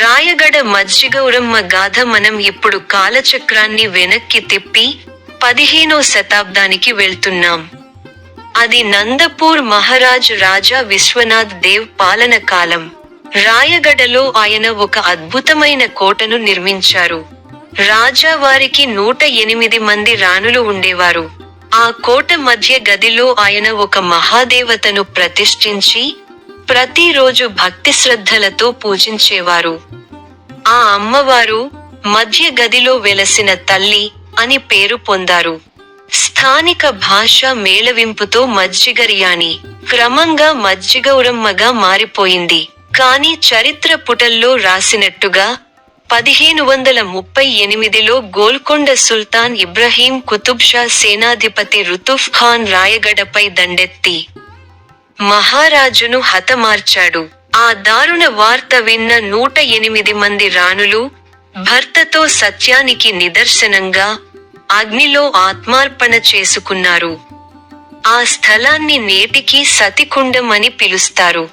రాయగడ మజ్జిగౌరమ్మ గాథ మనం ఇప్పుడు కాలచక్రాన్ని వెనక్కి తిప్పి పదిహేనో శతాబ్దానికి వెళ్తున్నాం. అది నందపూర్ మహారాజ్ రాజా విశ్వనాథ్ దేవ్ పాలన కాలం. రాయగడలో ఆయన ఒక అద్భుతమైన కోటను నిర్మించారు. రాజా వారికి నూట ఎనిమిది మంది రాణులు ఉండేవారు. ఆ కోట మధ్య గదిలో ఆయన ఒక మహాదేవతను ప్రతిష్ఠించి ప్రతిరోజు భక్తి శ్రద్ధలతో పూజించేవారు. ఆ అమ్మవారు మధ్య గదిలో వెలసిన తల్లి అని పేరు పొందారు. స్థానిక భాష మేళవింపుతో మజ్జిగరియాని క్రమంగా మజ్జిగౌరమ్మగా మారిపోయింది. కానీ చరిత్ర పుటల్లో రాసినట్టుగా పదిహేను వందల ముప్పై ఎనిమిదిలో గోల్కొండ సుల్తాన్ ఇబ్రహీం కుతుబ్ షా సేనాధిపతి రుతుఫ్ ఖాన్ రాయగడపై దండెత్తి. మహారాజును హతమార్చాడు. ఆ దారుణ వార్త విన్న నూట ఎనిమిది మంది రాణులు భర్తతో సత్యానికి నిదర్శనంగా అగ్నిలో ఆత్మార్పణ చేసుకున్నారు. ఆ స్థలాన్ని నేటికి సతికుండం అని పిలుస్తారు.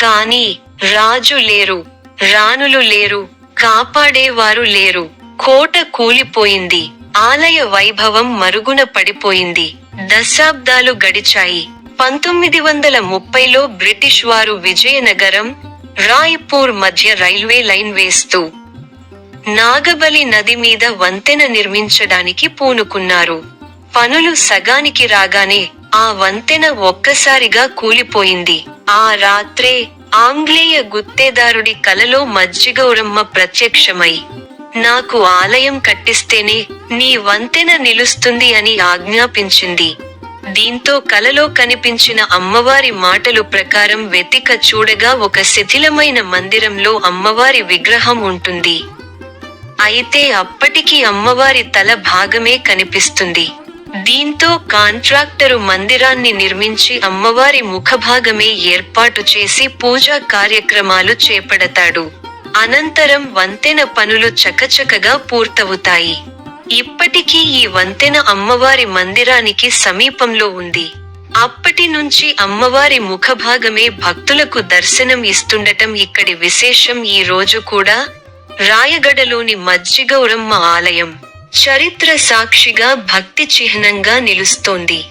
కాని రాజు లేరు రాణులు లేరు కాపాడేవారు లేరు. కోట కూలిపోయింది ఆలయ వైభవం మరుగున పడిపోయింది. దశాబ్దాలు గడిచాయి. పంతొమ్మిది వందల ముప్పైలో బ్రిటిష్ వారు విజయనగరం రాయ్పూర్ మధ్య రైల్వే లైన్ వేస్తూ నాగబలి నది మీద వంతెన నిర్మించడానికి పూనుకున్నారు. పనులు సగానికి రాగానే ఆ వంతెన ఒక్కసారిగా కూలిపోయింది. ఆ రాత్రే ఆంగ్లేయ గుత్తేదారుడి కలలో మజ్జిగౌరమ్మ ప్రత్యక్షమై నాకు ఆలయం కట్టిస్తేనే నీ వంతెన నిలుస్తుంది అని ఆజ్ఞాపించింది. దీంతో కలలో కనిపించిన అమ్మవారి మాటలు ప్రకారం వెతిక చూడగా ఒక శిథిలమైన మందిరంలో అమ్మవారి విగ్రహం ఉంటుంది. అయితే అప్పటికి అమ్మవారి తల భాగమే కనిపిస్తుంది. దీంతో కాంట్రాక్టరు మందిరాన్ని నిర్మించి అమ్మవారి ముఖభాగమే ఏర్పాటు చేసి పూజా కార్యక్రమాలు చేపడతాడు. అనంతరం వంతెన పనులు చకచకగా పూర్తవుతాయి. ఇప్పటికీ ఈ వంతెన అమ్మవారి మందిరానికి సమీపంలో ఉంది. అప్పటి నుంచి అమ్మవారి ముఖభాగమే భక్తులకు దర్శనం ఇస్తుండటం ఇక్కడి విశేషం ఈ రోజు కూడా రాయగడలోని మజ్జిగౌరమ్మ ఆలయం. చరిత్ర సాక్షిగా భక్తి చిహ్నంగా నిలుస్తోంది.